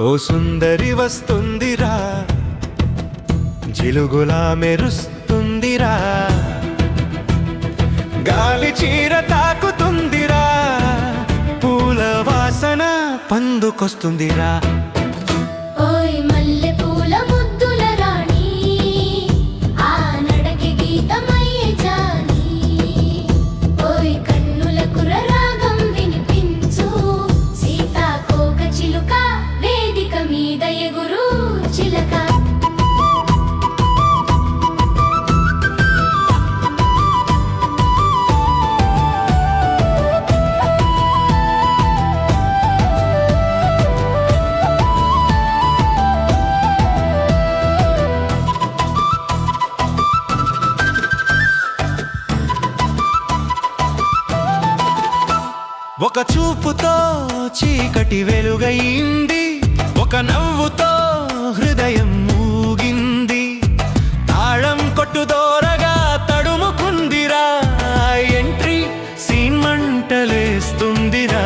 ఓ సుందరి వస్తుందిరా. జిలుగులా మెరుస్తుందిరా. గాలి చీర తాకుతుందిరా. పూల వాసన పందుకొస్తుందిరా. ఒక చూపుతో చీకటి వెలుగయింది ఒక నవ్వుతో వస్తుందిరా.